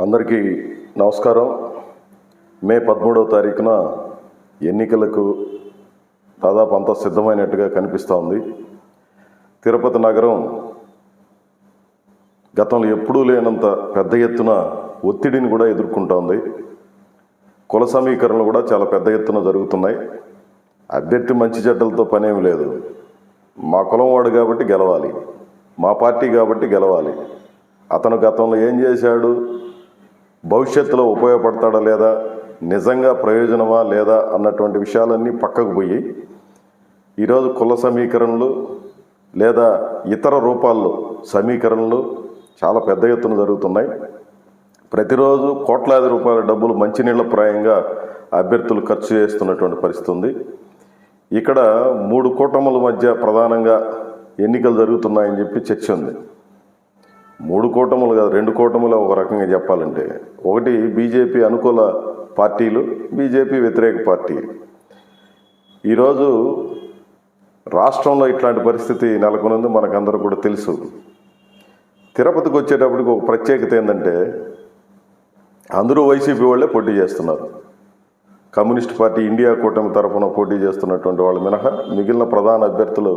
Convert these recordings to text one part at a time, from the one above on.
అందరికీ నమస్కారం. మే పదమూడవ తారీఖున ఎన్నికలకు దాదాపు అంతా సిద్ధమైనట్టుగా కనిపిస్తూ ఉంది. తిరుపతి నగరం గతంలో ఎప్పుడూ లేనంత పెద్ద ఎత్తున ఒత్తిడిని కూడా ఎదుర్కొంటోంది కుల సమీకరణలు కూడా చాలా పెద్ద ఎత్తున జరుగుతున్నాయి. అభ్యర్థి మంచి చెడ్డలతో పనేమి లేదు. మా కులం వాడు కాబట్టి గెలవాలి. మా పార్టీ కాబట్టి గెలవాలి. అతను గతంలో ఏం చేశాడు? భవిష్యత్తులో ఉపయోగపడతాడా లేదా నిజంగా ప్రయోజనమా లేదా అన్నటువంటి విషయాలన్నీ పక్కకు పోయి ఈరోజు కుల సమీకరణలు లేదా ఇతర రూపాల్లో సమీకరణలు చాలా పెద్ద ఎత్తున జరుగుతున్నాయి. ప్రతిరోజు కోట్లాది రూపాయల డబ్బులు మంచినీళ్ళ ప్రాయంగా అభ్యర్థులు ఖర్చు చేస్తున్నటువంటి పరిస్థితి ఉంది. ఇక్కడ మూడు కూటముల మధ్య ప్రధానంగా ఎన్నికలు జరుగుతున్నాయని చెప్పి చర్చ ఉంది. మూడు కూటములు కాదు రెండు కూటములు ఒక రకంగా చెప్పాలంటే. ఒకటి బీజేపీ అనుకూల పార్టీలు బీజేపీ వ్యతిరేక పార్టీ. ఈరోజు రాష్ట్రంలో ఇట్లాంటి పరిస్థితి నెలకొనుంది మనకందరూ కూడా తెలుసు. తిరుపతికి వచ్చేటప్పటికి ఒక ప్రత్యేకత ఏంటంటే అందరూ వైసీపీ వాళ్ళే పోటీ చేస్తున్నారు. కమ్యూనిస్ట్ పార్టీ ఇండియా కూటమి తరఫున పోటీ చేస్తున్నటువంటి వాళ్ళు మినహా మిగిలిన ప్రధాన అభ్యర్థులు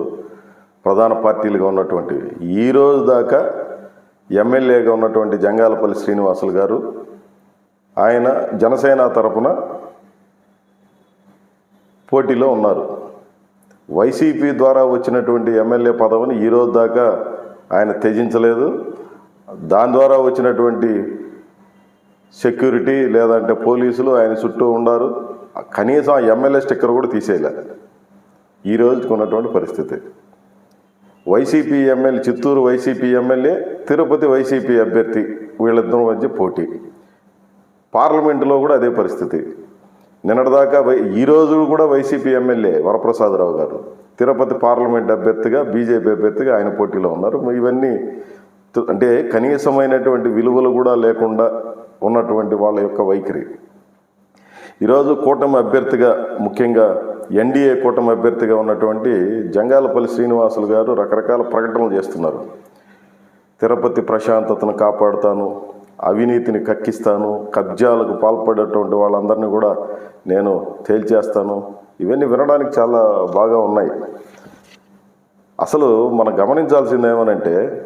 ప్రధాన పార్టీలుగా ఉన్నటువంటివి ఈ రోజు దాకా ఎమ్మెల్యేగా ఉన్నటువంటి జంగాలపల్లి శ్రీనివాసులు గారు ఆయన జనసేన తరపున పోటీలో ఉన్నారు. వైసీపీ ద్వారా వచ్చినటువంటి ఎమ్మెల్యే పదవిని ఈ రోజు దాకా ఆయన త్యజించలేదు. దాని ద్వారా వచ్చినటువంటి సెక్యూరిటీ లేదంటే పోలీసులు ఆయన చుట్టూ ఉన్నారు కనీసం ఆ ఎమ్మెల్యే స్టిక్కర్ కూడా తీసేయలే. ఈ రోజుకి ఉన్నటువంటి పరిస్థితి. YCP MLA Chittoor YCP MLA Tirupati YCP అభ్యర్థి వీళ్ళిద్దరి మధ్య పోటీ. పార్లమెంటులో కూడా అదే పరిస్థితి. నిన్నటిదాకా వై ఈరోజు కూడా వైసీపీ ఎమ్మెల్యే వరప్రసాదరావు గారు తిరుపతి పార్లమెంట్ అభ్యర్థిగా బీజేపీ అభ్యర్థిగా ఆయన పోటీలో ఉన్నారు. ఇవన్నీ అంటే కనీసమైనటువంటి విలువలు కూడా లేకుండా ఉన్నటువంటి వాళ్ళ యొక్క వైఖరి. ఈరోజు కూటమి అభ్యర్థిగా ముఖ్యంగా ఎన్డీఏ కూటమి అభ్యర్థిగా ఉన్నటువంటి జంగాలపల్లి శ్రీనివాసులు గారు రకరకాల ప్రకటనలు చేస్తున్నారు. తిరుపతి ప్రశాంతతను కాపాడుతాను అవినీతిని కక్కిస్తాను కబ్జాలకు పాల్పడేటువంటి వాళ్ళందరినీ కూడా నేను తేల్చేస్తాను. ఇవన్నీ వినడానికి చాలా బాగా ఉన్నాయి. అసలు మనం గమనించాల్సింది ఏమనంటే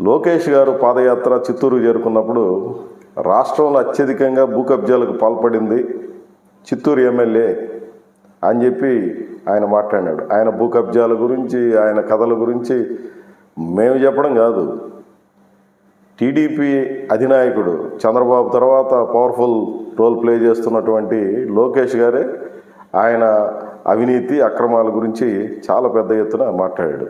లోకేష్ గారు పాదయాత్ర చిత్తూరు చేరుకున్నప్పుడు రాష్ట్రంలో అత్యధికంగా భూ కబ్జాలకు పాల్పడింది చిత్తూరు ఎమ్మెల్యే అని చెప్పి ఆయన మాట్లాడినాడు. ఆయన భూ కబ్జాల గురించి ఆయన కథల గురించి మేము చెప్పడం కాదు. టీడీపీ అధినాయకుడు చంద్రబాబు తర్వాత పవర్ఫుల్ రోల్ ప్లే చేస్తున్నటువంటి లోకేష్ గారే ఆయన అవినీతి అక్రమాల గురించి చాలా పెద్ద ఎత్తున మాట్లాడాడు.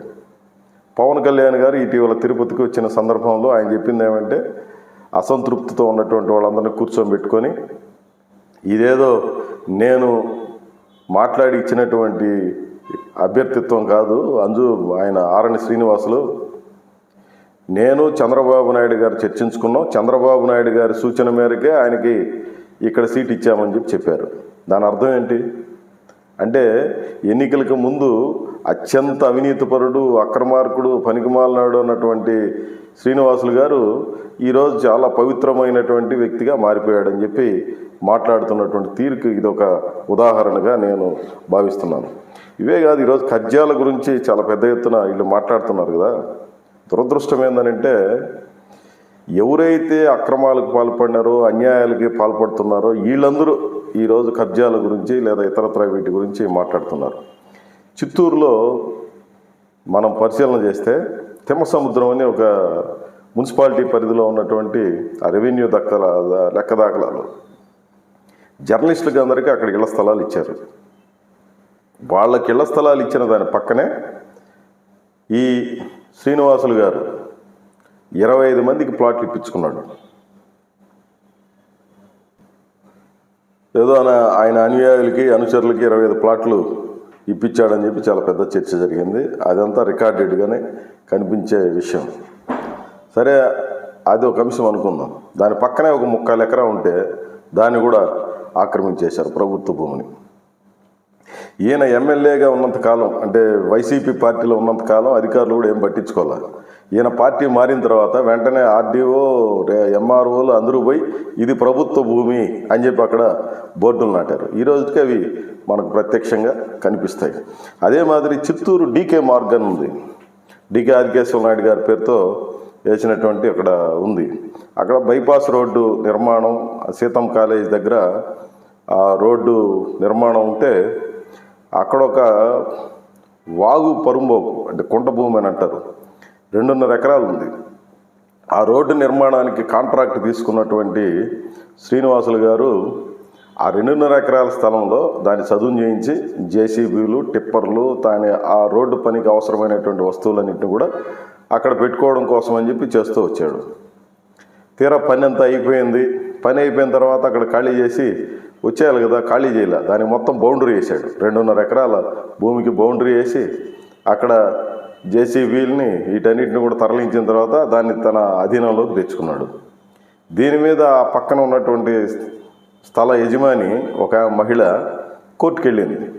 పవన్ కళ్యాణ్ గారు ఇటీవల తిరుపతికి వచ్చిన సందర్భంలో ఆయన చెప్పింది ఏమంటే అసంతృప్తితో ఉన్నటువంటి వాళ్ళందరినీ కూర్చోబెట్టుకొని ఇదేదో నేను మాట్లాడి ఇచ్చినటువంటి అభ్యర్థిత్వం కాదు. అంజు ఆయన ఆరణి శ్రీనివాసులు. నేను చంద్రబాబు నాయుడు గారు చర్చించుకున్నాం. చంద్రబాబు నాయుడు గారి సూచన మేరకే ఆయనకి ఇక్కడ సీట్ ఇచ్చామని చెప్పి చెప్పారు. దాని అర్థం ఏంటి? అంటే ఎన్నికలకు ముందు అత్యంత అవినీతిపరుడు అక్రమార్కుడు పనికిమాలనాడు అన్నటువంటి శ్రీనివాసులు గారు ఈరోజు చాలా పవిత్రమైనటువంటి వ్యక్తిగా మారిపోయాడని చెప్పి మాట్లాడుతున్నటువంటి తీరుకు ఇది ఒక ఉదాహరణగా నేను భావిస్తున్నాను. ఇవే కాదు ఈరోజు కజ్జాల గురించి చాలా పెద్ద ఎత్తున వీళ్ళు మాట్లాడుతున్నారు కదా. దురదృష్టం ఏంటంటే ఎవరైతే అక్రమాలకు పాల్పడినారో అన్యాయాలకి పాల్పడుతున్నారో వీళ్ళందరూ ఈరోజు కబ్జాల గురించి లేదా ఇతరత్ర వీటి గురించి మాట్లాడుతున్నారు. చిత్తూరులో మనం పరిశీలన చేస్తే తిమ్మసముద్రం అని ఒక మున్సిపాలిటీ పరిధిలో ఉన్నటువంటి ఆ రెవెన్యూ దక్కల లెక్క దాఖలాలు జర్నలిస్టులకి అందరికీ అక్కడ ఇళ్ళ స్థలాలు ఇచ్చారు. వాళ్ళకి ఇళ్ళ స్థలాలు ఇచ్చిన దాని పక్కనే ఈ శ్రీనివాసులు గారు ఇరవై ఐదు మందికి ప్లాట్లు ఇప్పించుకున్నాడు. ఏదో ఆయన ఆయన అనుయాయులకి అనుచరులకి ఇరవై ఐదు ప్లాట్లు ఇప్పించాడని చెప్పి చాలా పెద్ద చర్చ జరిగింది. అదంతా రికార్డెడ్గానే కనిపించే విషయం. సరే అది ఒక అంశం అనుకుందాం. దాని పక్కనే ఒక ముక్కాలు ఎకరా ఉంటే దాన్ని కూడా ఆక్రమించేశారు ప్రభుత్వ భూమిని. ఈయన ఎమ్మెల్యేగా ఉన్నంతకాలం అంటే వైసీపీ పార్టీలో ఉన్నంతకాలం అధికారులు కూడా ఏం పట్టించుకోవాలి ఈయన పార్టీ మారిన తర్వాత వెంటనే ఆర్డీఓ ఎంఆర్ఓలు అందరూ పోయి ఇది ప్రభుత్వ భూమి అని చెప్పి అక్కడ బోర్డులు నాటారు. ఈ రోజుకి అవి మనకు ప్రత్యక్షంగా కనిపిస్తాయి. అదే మాదిరి చిత్తూరు డీకే మార్గన్ ఉంది. డీకే ఆదికేశ్వర నాయుడు గారి పేరుతో వేసినటువంటి అక్కడ ఉంది. అక్కడ బైపాస్ రోడ్డు నిర్మాణం సీతం కాలేజ్ దగ్గర ఆ రోడ్డు నిర్మాణం ఉంటే అక్కడ ఒక వాగు పరుంబోకు అంటే కుంట భూమి అని అంటారు. రెండున్నర ఎకరాలు ఉంది. ఆ రోడ్డు నిర్మాణానికి కాంట్రాక్ట్ తీసుకున్నటువంటి శ్రీనివాసులు గారు ఆ రెండున్నర ఎకరాల స్థలంలో దాన్ని చదువు చేయించి జేసీబీలు టిప్పర్లు దాని ఆ రోడ్డు పనికి అవసరమైనటువంటి వస్తువులన్నింటినీ కూడా అక్కడ పెట్టుకోవడం కోసం అని చెప్పి చేస్తూ వచ్చాడు. తీరా పని అంతా అయిపోయింది. పని అయిపోయిన తర్వాత అక్కడ ఖాళీ చేసి వచ్చేయాలి కదా ఖాళీ చేయాలి. దానికి మొత్తం బౌండరీ వేసాడు. రెండున్నర ఎకరాల భూమికి బౌండరీ వేసి అక్కడ జేసీబీలని వీటన్నిటిని కూడా తరలించిన తర్వాత దాన్ని తన అధీనంలోకి తెచ్చుకున్నాడు. దీని మీద ఆ పక్కన ఉన్నటువంటి స్థల యజమాని ఒక మహిళ కోర్టుకెళ్ళింది.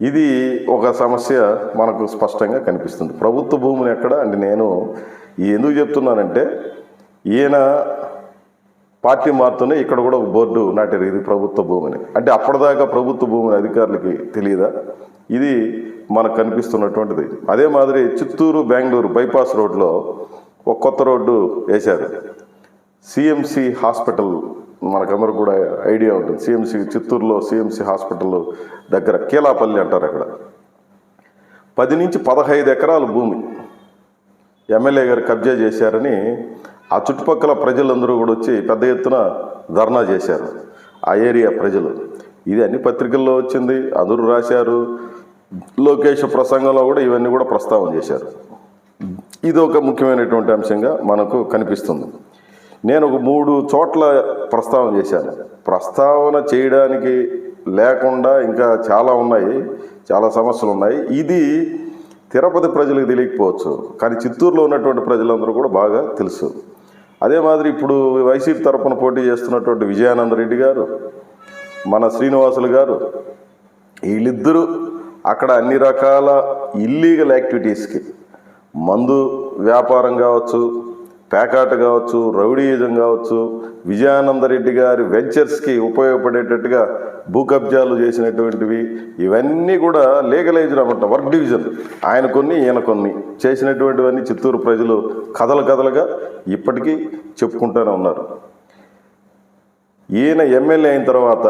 ఇది ఒక సమస్య మనకు స్పష్టంగా కనిపిస్తుంది. ప్రభుత్వ భూమిని ఎక్కడ? అంటే నేను ఎందుకు చెప్తున్నానంటే ఈయన పార్టీ మారుతూనే ఇక్కడ కూడా ఒక బోర్డు నాటారు. ఇది ప్రభుత్వ భూమిని. అంటే అప్పటిదాకా ప్రభుత్వ భూమిని అధికారులకి తెలియదా ఇది మనకు కనిపిస్తున్నటువంటిది. అదే మాదిరి చిత్తూరు బెంగళూరు బైపాస్ రోడ్లో ఒక కొత్త రోడ్డు వేశారు. సిఎంసి హాస్పిటల్ మనకందరూ కూడా ఐడియా ఉంటుంది. సిఎంసి చిత్తూరులో సిఎంసి హాస్పిటల్ దగ్గర కీలాపల్లి అంటారు అక్కడ. పది నుంచి పదహైదు ఎకరాల భూమి ఎమ్మెల్యే గారు కబ్జా చేశారని ఆ చుట్టుపక్కల ప్రజలందరూ కూడా వచ్చి పెద్ద ఎత్తున ధర్నా చేశారు. ఆ ఏరియా ప్రజలు. ఇది అన్ని పత్రికల్లో వచ్చింది అందరూ రాశారు. లోకేష్ ప్రసంగంలో కూడా ఇవన్నీ కూడా ప్రస్తావన చేశారు. ఇది ఒక ముఖ్యమైనటువంటి అంశంగా మనకు కనిపిస్తుంది. నేను ఒక మూడు చోట్ల ప్రస్తావన చేశాను. ప్రస్తావన చేయడానికి లేకుండా ఇంకా చాలా ఉన్నాయి చాలా సమస్యలు ఉన్నాయి. ఇది తిరుపతి ప్రజలకు తెలియకపోవచ్చు కానీ చిత్తూరులో ఉన్నటువంటి ప్రజలందరూ కూడా బాగా తెలుసు. అదే మాదిరి ఇప్పుడు వైసీపీ తరఫున పోటీ చేస్తున్నటువంటి విజయానంద రెడ్డి గారు మన శ్రీనివాసులు గారు వీళ్ళిద్దరూ అక్కడ అన్ని రకాల ఇల్లీగల్ యాక్టివిటీస్కి మందు వ్యాపారం కావచ్చు పేకాట కావచ్చు రౌడీయిజం కావచ్చు విజయానంద రెడ్డి గారి వెంచర్స్కి ఉపయోగపడేటట్టుగా భూ కబ్జాలు చేసినటువంటివి ఇవన్నీ కూడా లీగలైజ్డ్ అనమాట వర్క్ డివిజన్. ఆయన కొన్ని ఈయన కొన్ని. చేసినటువంటివన్నీ చిత్తూరు ప్రజలు కథలు కథలుగా ఇప్పటికీ చెప్పుకుంటూనే ఉన్నారు. ఈయన ఎమ్మెల్యే అయిన తర్వాత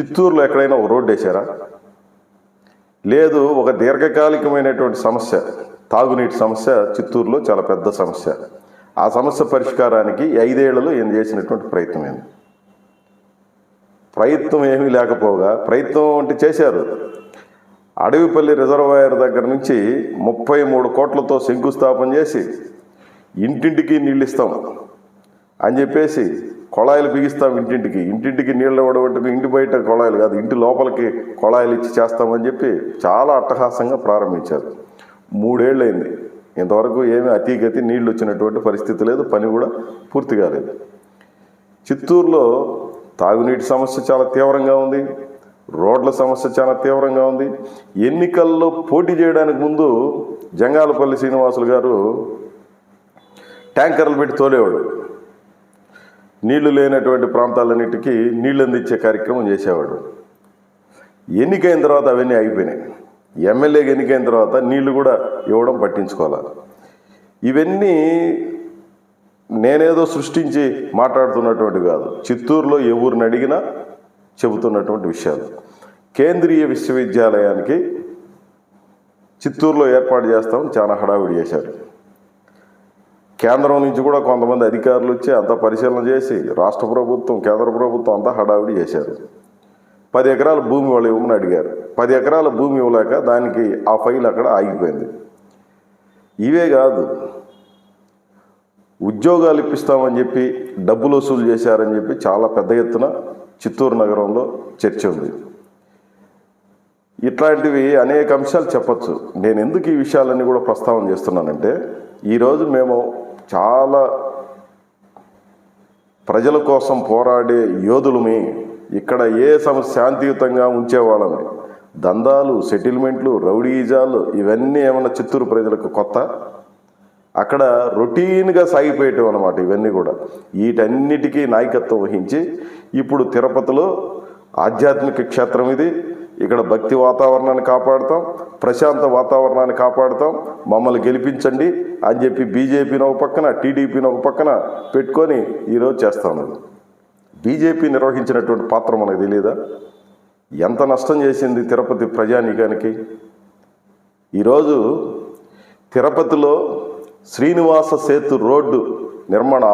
చిత్తూరులో ఎక్కడైనా ఒక రోడ్డు వేశారా? లేదు ఒక దీర్ఘకాలికమైనటువంటి సమస్య తాగునీటి సమస్య చిత్తూరులో చాలా పెద్ద సమస్య. ఆ సమస్య పరిష్కారానికి ఐదేళ్ళలో ఈయన చేసినటువంటి ప్రయత్నం ఏంది? ప్రయత్నం ఏమీ లేకపోగా ప్రయత్నం అంటే చేశారు. అడవిపల్లి రిజర్వాయర్ దగ్గర నుంచి ముప్పై మూడు కోట్లతో శంకుస్థాపన చేసి ఇంటింటికి నీళ్ళు ఇస్తాం అని చెప్పేసి కొళాయిలు బిగిస్తాం ఇంటింటికి. ఇంటింటికి నీళ్ళు ఇవ్వడం అంటే ఇంటి బయట కొళాయిలు కాదు ఇంటి లోపలికి కొళాయిలు ఇచ్చి చేస్తామని చెప్పి చాలా అట్టహాసంగా ప్రారంభించారు. మూడేళ్ళైంది. ఇంతవరకు ఏమీ అతీగతి నీళ్ళు వచ్చినటువంటి పరిస్థితి లేదు పని కూడా పూర్తి కాలేదు చిత్తూరులో తాగునీటి సమస్య చాలా తీవ్రంగా ఉంది. రోడ్ల సమస్య చాలా తీవ్రంగా ఉంది. ఎన్నికల్లో పోటీ చేయడానికి ముందు జంగాలపల్లి శ్రీనివాసులు గారు ట్యాంకర్లు పెట్టి తోలేవాడు నీళ్ళు లేనటువంటి ప్రాంతాలన్నిటికీ నీళ్ళు అందించే కార్యక్రమం చేసేవాడు ఎన్నికైన తర్వాత అవన్నీ అయిపోయినాయి ఎమ్మెల్యేకి ఎన్నికైన తర్వాత నీళ్ళు కూడా ఇవ్వడం పట్టించుకోవాలి ఇవన్నీ నేనేదో సృష్టించి మాట్లాడుతున్నటువంటి కాదు. చిత్తూరులో ఎవరిని అడిగినా చెబుతున్నటువంటి విషయాలు. కేంద్రీయ విశ్వవిద్యాలయానికి చిత్తూరులో ఏర్పాటు చేస్తామని చాలా హడావిడి చేశారు. కేంద్రం నుంచి కూడా కొంతమంది అధికారులు వచ్చి అంతా పరిశీలన చేసి రాష్ట్ర ప్రభుత్వం కేంద్ర ప్రభుత్వం అంతా హడావిడి చేశారు. పది ఎకరాల భూమి వాళ్ళు ఇవ్వమని అడిగారు. పది ఎకరాల భూమి ఇవ్వలేక దానికి ఆ ఫైల్ అక్కడ ఆగిపోయింది. ఇవే కాదు ఉద్యోగాలు ఇప్పిస్తామని చెప్పి డబ్బులు వసూలు చేశారని చెప్పి చాలా పెద్ద ఎత్తున చిత్తూరు నగరంలో చర్చ ఉంది. ఇట్లాంటివి అనేక అంశాలు చెప్పచ్చు. నేను ఎందుకు ఈ విషయాలన్నీ కూడా ప్రస్తావన చేస్తున్నానంటే ఈరోజు మేము చాలా ప్రజల కోసం పోరాడే యోధులమి. ఇక్కడ ఏ సమస్య శాంతియుతంగా ఉంచేవాళ్ళని దందాలు సెటిల్మెంట్లు రౌడీజాలు ఇవన్నీ ఏమైనా చిత్తూరు ప్రజలకు కొత్త? అక్కడ రొటీన్గా సాగిపోయేటివి అనమాట ఇవన్నీ కూడా. వీటన్నిటికీ నాయకత్వం వహించి ఇప్పుడు తిరుపతిలో ఆధ్యాత్మిక క్షేత్రం ఇది. ఇక్కడ భక్తి వాతావరణాన్ని కాపాడుతాం ప్రశాంత వాతావరణాన్ని కాపాడుతాం. మమ్మల్ని గెలిపించండి అని చెప్పి బీజేపీని ఒక పక్కన టీడీపీని ఒక పక్కన పెట్టుకొని ఈరోజు చేస్తాను బీజేపీ నిర్వహించినటువంటి పాత్ర మనకు తెలియదా ఎంత నష్టం చేసింది తిరుపతి ప్రజానీకానికి? ఈరోజు తిరుపతిలో శ్రీనివాస సేతు రోడ్డు నిర్మాణ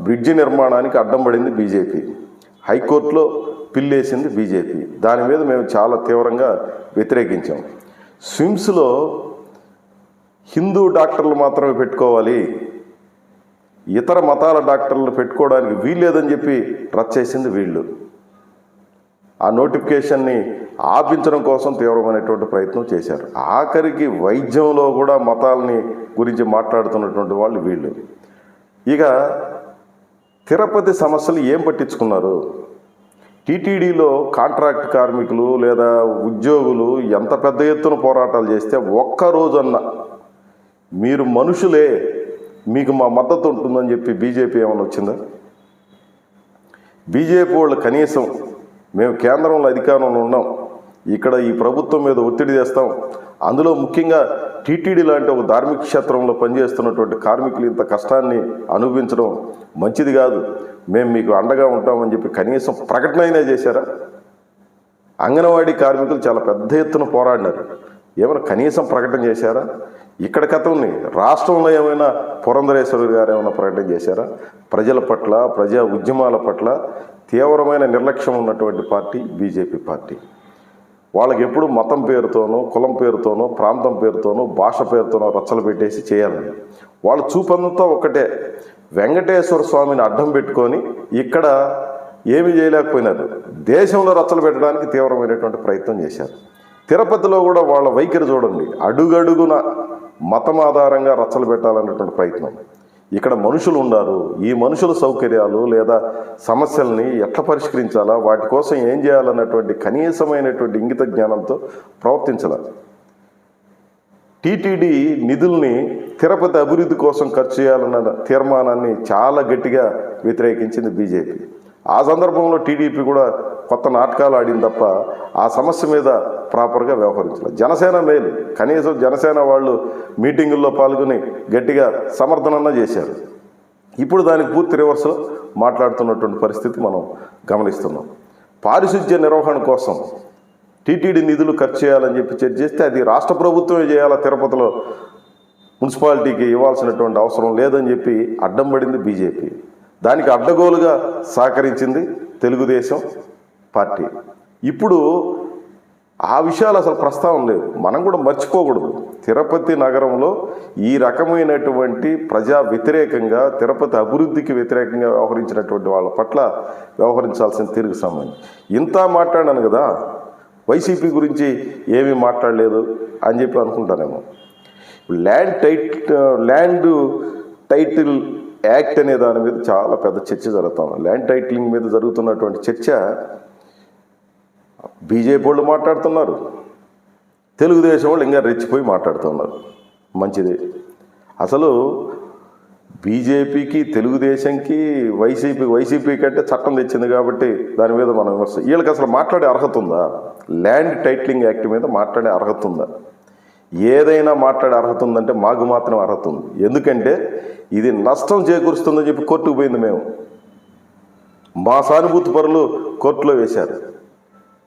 బ్రిడ్జి నిర్మాణానికి అడ్డం పడింది బీజేపీ. హైకోర్టులో పిల్లేసింది బీజేపీ. దాని మీద మేము చాలా తీవ్రంగా వ్యతిరేకించాం. స్విమ్స్లో హిందూ డాక్టర్లు మాత్రమే పెట్టుకోవాలి. ఇతర మతాల డాక్టర్లు పెట్టుకోవడానికి వీల్లేదని చెప్పి రచ్చేసింది వీళ్ళు. ఆ నోటిఫికేషన్ని ఆపించడం కోసం తీవ్రమైనటువంటి ప్రయత్నం చేశారు. ఆఖరికి వైద్యంలో కూడా మతాలని గురించి మాట్లాడుతున్నటువంటి వాళ్ళు వీళ్ళు. ఇక తిరుపతి సమస్యలు ఏం పట్టించుకున్నారు? టీటీడీలో కాంట్రాక్ట్ కార్మికులు లేదా ఉద్యోగులు ఎంత పెద్ద ఎత్తున పోరాటాలు చేస్తే ఒక్క రోజన్నా మీరు మనుషులే మీకు మా మద్దతు ఉంటుందని చెప్పి బీజేపీ ఏమైనా వచ్చిందా? బీజేపీ వాళ్ళు కనీసం మేము కేంద్రంలో అధికారంలో ఉన్నాం. ఇక్కడ ఈ ప్రభుత్వం మీద ఒత్తిడి చేస్తాం అందులో ముఖ్యంగా టీటీడీ లాంటి ఒక ధార్మిక క్షేత్రంలో పనిచేస్తున్నటువంటి కార్మికులు ఇంత కష్టాన్ని అనుభవించడం మంచిది కాదు. మేము మీకు అండగా ఉంటామని చెప్పి కనీసం ప్రకటన అయినా చేశారా? అంగన్వాడీ కార్మికులు చాలా పెద్ద ఎత్తున పోరాడినారు. ఏమైనా కనీసం ప్రకటన చేశారా? ఇక్కడ కథ ఉంది రాష్ట్రంలో ఏమైనా పురంధరేశ్వరుడు గారు ఏమైనా ప్రకటన చేశారా? ప్రజల పట్ల ప్రజా ఉద్యమాల పట్ల తీవ్రమైన నిర్లక్ష్యం ఉన్నటువంటి పార్టీ బీజేపీ పార్టీ. వాళ్ళకి ఎప్పుడు మతం పేరుతోనో కులం పేరుతోనో ప్రాంతం పేరుతోనో భాష పేరుతోనో రచ్చలు పెట్టేసి చేయాలని వాళ్ళ చూపంతా ఒకటే. వెంకటేశ్వర స్వామిని అడ్డం పెట్టుకొని ఇక్కడ ఏమీ చేయలేకపోయినారు. దేశంలో రచ్చలు పెట్టడానికి తీవ్రమైనటువంటి ప్రయత్నం చేశారు. తిరుపతిలో కూడా వాళ్ళ వైఖరి చూడండి. అడుగడుగున మతం ఆధారంగా రచ్చలు పెట్టాలన్నటువంటి ప్రయత్నం. ఇక్కడ మనుషులు ఉన్నారు ఈ మనుషుల సౌకర్యాలు లేదా సమస్యల్ని ఎట్లా పరిష్కరించాలా? వాటి కోసం ఏం చేయాలన్నటువంటి కనీసమైనటువంటి ఇంగిత జ్ఞానంతో ప్రవర్తించాల. టీటీడీ నిధుల్ని తిరుపతి అభివృద్ధి కోసం ఖర్చు చేయాలన్న తీర్మానాన్ని చాలా గట్టిగా వ్యతిరేకించింది బీజేపీ. ఆ సందర్భంలో టీడీపీ కూడా కొత్త నాటకాలు ఆడింది తప్ప ఆ సమస్య మీద ప్రాపర్గా వ్యవహరించలేదు జనసేన మేలు కనీసం జనసేన వాళ్ళు మీటింగుల్లో పాల్గొని గట్టిగా సమర్థనన్న చేశారు. ఇప్పుడు దానికి పూర్తి రివర్స్లో మాట్లాడుతున్నటువంటి పరిస్థితి మనం గమనిస్తున్నాం. పారిశుధ్య నిర్వహణ కోసం టీటీడీ నిధులు ఖర్చు చేయాలని చెప్పి చర్చ చేస్తే అది రాష్ట్ర ప్రభుత్వమే చేయాలా? తిరుపతిలో మున్సిపాలిటీకి ఇవ్వాల్సినటువంటి అవసరం లేదని చెప్పి అడ్డం పడింది బీజేపీ. దానికి అడ్డగోలుగా సహకరించింది తెలుగుదేశం. పార్టీ. ఇప్పుడు ఆ విషయాలు అసలు ప్రస్తావన లేవు. మనం కూడా మర్చిపోకూడదు. తిరుపతి నగరంలో ఈ రకమైనటువంటి ప్రజా వ్యతిరేకంగా తిరుపతి అభివృద్ధికి వ్యతిరేకంగా వ్యవహరించినటువంటి వాళ్ళ పట్ల వ్యవహరించాల్సిన తీరుకు సంబంధం ఇంత మాట్లాడాను కదా వైసీపీ గురించి ఏమీ మాట్లాడలేదు అని చెప్పి అనుకుంటానేమో. Land tight land title act అనే దాని మీద చాలా పెద్ద చర్చ జరుగుతుంది. ల్యాండ్ టైటిలింగ్ మీద జరుగుతున్నటువంటి చర్చ బీజేపీ వాళ్ళు మాట్లాడుతున్నారు. తెలుగుదేశం వాళ్ళు ఇంకా రెచ్చిపోయి మాట్లాడుతున్నారు. మంచిది. అసలు బీజేపీకి తెలుగుదేశంకి వైసీపీ వైసీపీ కంటే చట్టం తెచ్చింది కాబట్టి దాని మీద మనం విమర్శ వీళ్ళకి అసలు మాట్లాడే అర్హత ఉందా? ల్యాండ్ టైటిలింగ్ యాక్ట్ మీద మాట్లాడే అర్హత ఉందా? ఏదైనా మాట్లాడే అర్హత ఉందంటే మాకు మాత్రం అర్హత ఉంది. ఎందుకంటే ఇది నష్టం చేకూరుస్తుందని చెప్పి కోర్టుకు పోయింది మేము. మా సానుభూతి పరులు కోర్టులో వేశారు.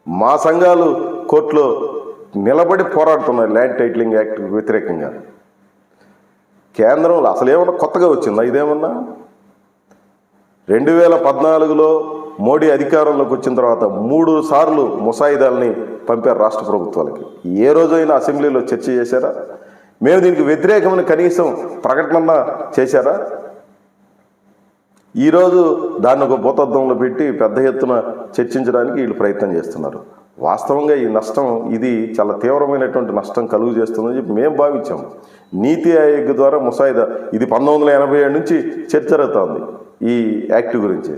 మా సంఘాలు కోర్టులో నిలబడి పోరాడుతున్నాయి ల్యాండ్ టైటిలింగ్ యాక్ట్ వ్యతిరేకంగా. కేంద్రంలో అసలు ఏమన్నా కొత్తగా వచ్చిందా ఇదేమన్నా? రెండు వేల పద్నాలుగులో మోడీ అధికారంలోకి వచ్చిన తర్వాత మూడు సార్లు ముసాయిదాల్ని పంపారు రాష్ట్ర ప్రభుత్వాలకి. ఏ రోజైనా అసెంబ్లీలో చర్చ చేశారా? మేము దీనికి వ్యతిరేకమైన కనీసం ప్రకటన చేశారా? ఈరోజు దాన్ని ఒక భూతత్వంలో పెట్టి పెద్ద ఎత్తున చర్చించడానికి వీళ్ళు ప్రయత్నం చేస్తున్నారు. వాస్తవంగా ఈ నష్టం ఇది చాలా తీవ్రమైనటువంటి నష్టం కలుగు చేస్తుందని చెప్పి మేము భావించాము. నీతి ఆయోగ్ ద్వారా ముసాయిదా ఇది పంతొమ్మిది వందల ఎనభై నుంచి చర్చ జరుగుతుంది ఈ యాక్ట్ గురించి.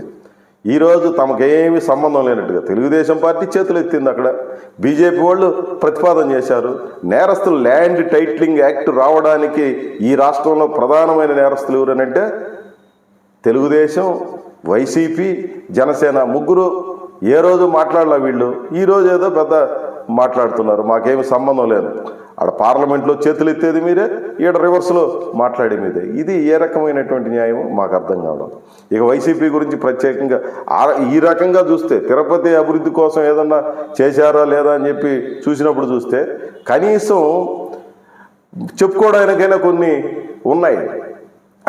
ఈరోజు తమకేమీ సంబంధం లేనట్టుగా తెలుగుదేశం పార్టీ చేతులు ఎత్తింది అక్కడ. బీజేపీ వాళ్ళు ప్రతిపాదన చేశారు. నేరస్తులు ల్యాండ్ టైట్లింగ్ యాక్ట్ రావడానికి ఈ రాష్ట్రంలో ప్రధానమైన నేరస్తులు ఎవరనంటే తెలుగుదేశం వైసీపీ జనసేన ముగ్గురు ఏ రోజు మాట్లాడలే వీళ్ళు? ఈరోజు ఏదో పెద్ద మాట్లాడుతున్నారు. మాకేమి సంబంధం లేదు. ఆడ పార్లమెంట్లో చేతులు ఎత్తేది మీరే ఈడ రివర్స్లో మాట్లాడే మీదే. ఇది ఏ రకమైనటువంటి న్యాయం మాకు అర్థం కావడం. ఇక వైసీపీ గురించి ప్రత్యేకంగా ఈ రకంగా చూస్తే తిరుపతి అభివృద్ధి కోసం ఏదన్నా చేశారా లేదా అని చెప్పి చూసినప్పుడు చూస్తే కనీసం చెప్పుకోవడానికైనా కొన్ని ఉన్నాయి.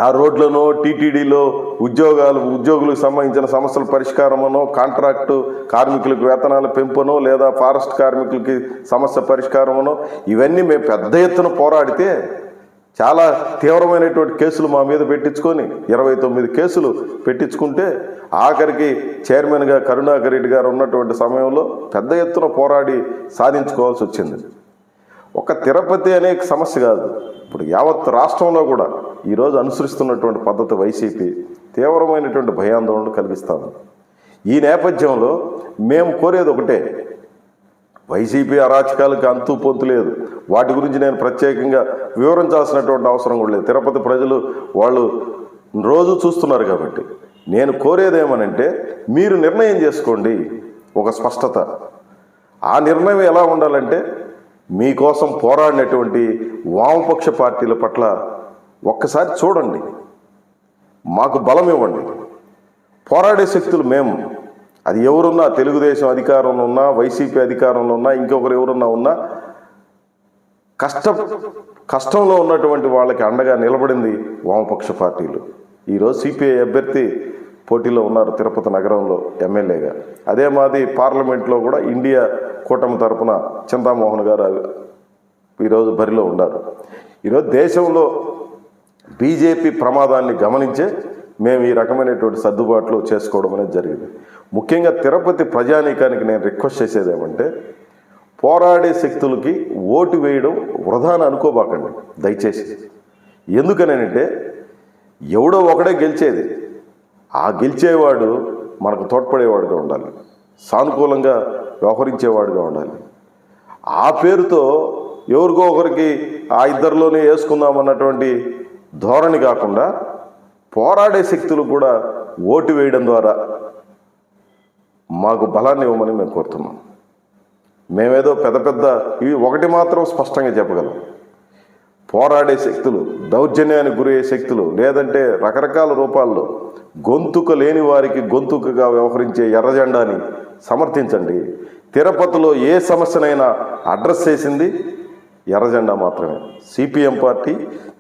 ఆ రోడ్లను టీటీడీలో ఉద్యోగాలు ఉద్యోగులకు సంబంధించిన సమస్యల పరిష్కారమనో కాంట్రాక్టు కార్మికులకు వేతనాల పెంపునో లేదా ఫారెస్ట్ కార్మికులకి సమస్య పరిష్కారమనో ఇవన్నీ మేము పెద్ద ఎత్తున పోరాడితే చాలా తీవ్రమైనటువంటి కేసులు మా మీద పెట్టించుకొని ఇరవై తొమ్మిది కేసులు పెట్టించుకుంటే ఆఖరికి చైర్మన్గా కరుణాకర్ రెడ్డి గారు ఉన్నటువంటి సమయంలో పెద్ద ఎత్తున పోరాడి సాధించుకోవాల్సి వచ్చింది. ఒక తిరుపతి అనే సమస్య కాదు. ఇప్పుడు యావత్ రాష్ట్రంలో కూడా ఈరోజు అనుసరిస్తున్నటువంటి పద్ధతి వైసీపీ తీవ్రమైనటువంటి భయాందోళన కలిగిస్తాము ఈ నేపథ్యంలో మేము కోరేది ఒకటే వైసీపీ అరాచకాలకు అంతు పొంతు లేదు. వాటి గురించి నేను ప్రత్యేకంగా వివరించాల్సినటువంటి అవసరం కూడా లేదు. తిరుపతి ప్రజలు వాళ్ళు రోజు చూస్తున్నారు కాబట్టి. నేను కోరేది ఏమనంటే మీరు నిర్ణయం చేసుకోండి. ఒక స్పష్టత. ఆ నిర్ణయం ఎలా ఉండాలంటే మీకోసం పోరాడినటువంటి వామపక్ష పార్టీల పట్ల ఒక్కసారి చూడండి. మాకు బలం ఇవ్వండి. పోరాడే శక్తులు మేము అది ఎవరున్నా తెలుగుదేశం అధికారంలో ఉన్నా వైసీపీ అధికారంలో ఉన్నా ఇంకొకరు ఎవరున్నా ఉన్నా కష్ట కష్టంలో ఉన్నటువంటి వాళ్ళకి అండగా నిలబడింది వామపక్ష పార్టీలు. ఈరోజు సిపిఐ అభ్యర్థి పోటీలో ఉన్నారు తిరుపతి నగరంలో ఎమ్మెల్యేగా. అదే మాది పార్లమెంట్లో కూడా ఇండియా కూటమి తరపున చింతామోహన్ గారు ఈరోజు బరిలో ఉన్నారు. ఈరోజు దేశంలో బీజేపీ ప్రమాదాన్ని గమనించే మేము ఈ రకమైనటువంటి సర్దుబాట్లు చేసుకోవడం అనేది జరిగింది. ముఖ్యంగా తిరుపతి ప్రజానీకానికి నేను రిక్వెస్ట్ చేసేది ఏమంటే పోరాడే శక్తులకి ఓటు వేయడం వృధాన అనుకోబాకండి దయచేసి. ఎందుకనంటే ఎవడో ఒకడే గెలిచేది. ఆ గెలిచేవాడు మనకు తోడ్పడేవాడుగా ఉండాలి. సానుకూలంగా వ్యవహరించేవాడుగా ఉండాలి. ఆ పేరుతో ఎవరికో ఒకరికి ఆ ఇద్దరిలోనే వేసుకుందామన్నటువంటి ధోరణి కాకుండా పోరాడే శక్తులు కూడా ఓటు వేయడం ద్వారా మాకు బలాన్ని ఇవ్వమని మేము కోరుతున్నాం. మేమేదో పెద్ద పెద్ద ఇవి ఒకటి మాత్రం స్పష్టంగా చెప్పగలం. పోరాడే శక్తులు దౌర్జన్యానికి గురయ్యే శక్తులు లేదంటే రకరకాల రూపాల్లో గొంతుక లేని వారికి గొంతుకగా వ్యవహరించే ఎర్రజెండాని సమర్థించండి. తిరుపతిలో ఏ సమస్యనైనా అడ్రస్ చేసింది ఎర్రజెండా మాత్రమే. సిపిఎం పార్టీ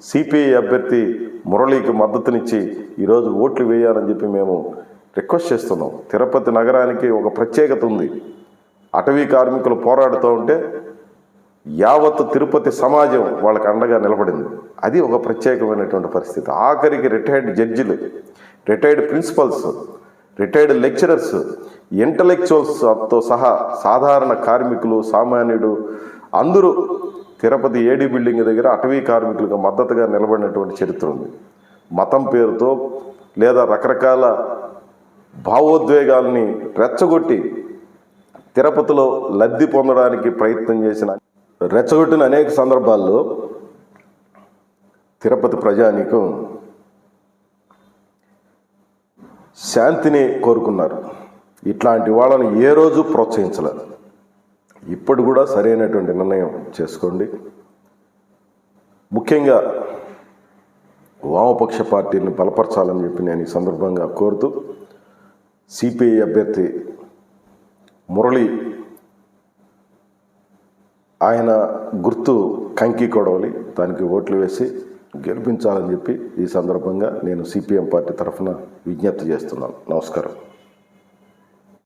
సిపిఐ అభ్యర్థి మురళీకి మద్దతునిచ్చి ఈరోజు ఓట్లు వేయాలని చెప్పి మేము రిక్వెస్ట్ చేస్తున్నాం. తిరుపతి నగరానికి ఒక ప్రత్యేకత ఉంది. అటవీ కార్మికులు పోరాడుతూ ఉంటే యావత్ తిరుపతి సమాజం వాళ్ళకి అండగా నిలబడింది. అది ఒక ప్రత్యేకమైనటువంటి పరిస్థితి. ఆఖరికి రిటైర్డ్ జడ్జిలు రిటైర్డ్ ప్రిన్సిపల్స్ రిటైర్డ్ లెక్చరర్స్ ఇంటలెక్చువల్స్తో సహా సాధారణ కార్మికులు సామాన్యుడు అందరూ తిరుపతి ఏడి బిల్డింగ్ దగ్గర అటవీ కార్మికులకు మద్దతుగా నిలబడినటువంటి చరిత్ర ఉంది. మతం పేరుతో లేదా రకరకాల భావోద్వేగాల్ని రెచ్చగొట్టి తిరుపతిలో లబ్ధి పొందడానికి ప్రయత్నం చేసిన రెచ్చగొట్టిన అనేక సందర్భాల్లో తిరుపతి ప్రజానీకం శాంతిని కోరుకున్నారు. ఇట్లాంటి వాళ్ళని ఏ రోజు ప్రోత్సహించలేదు. ఇప్పుడు కూడా సరైనటువంటి నిర్ణయం చేసుకోండి. ముఖ్యంగా వామపక్ష పార్టీని బలపరచాలని చెప్పి నేను ఈ సందర్భంగా కోరుతూ సిపిఐ అభ్యర్థి మురళి ఆయన గుర్తు కంకి కొడవలి దానికి ఓట్లు వేసి గెలిపించాలని చెప్పి ఈ సందర్భంగా నేను సిపిఎం పార్టీ తరఫున విజ్ఞప్తి చేస్తున్నాను. నమస్కారం.